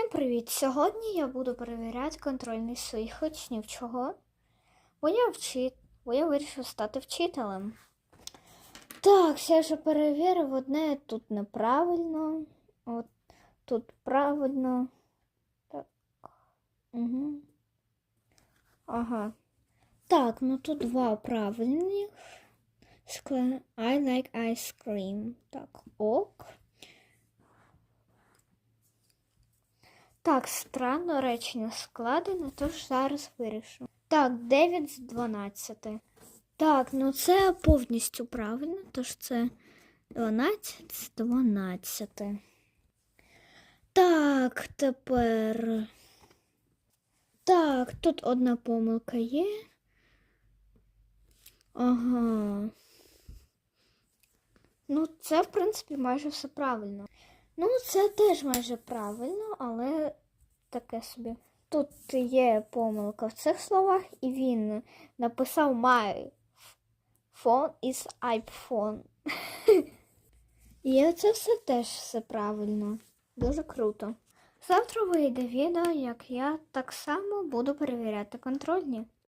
Всім привіт! Сьогодні я буду перевіряти контрольний своїх учнів. Чого? Бо я вчит... бо я вирішив стати вчителем. Так, я вже перевірив одне тут неправильно. От тут правильно. Так. Угу. Ага. Так, ну тут два правильних. Скла... I like ice cream. Так, ок. Так, странно речення складено, тож зараз вирішу. Так, 9 з 12. Так, ну це повністю правильно, тож це 12 з 12. Так, тепер. Так, тут одна помилка є. Ага. Ну, це, в принципі, майже все правильно. Ну, це теж майже правильно, але таке собі. Тут є помилка в цих словах, і він написав My phone is iPhone. І це все теж все правильно. Дуже круто. Завтра вийде відео, як я так само буду перевіряти контрольні.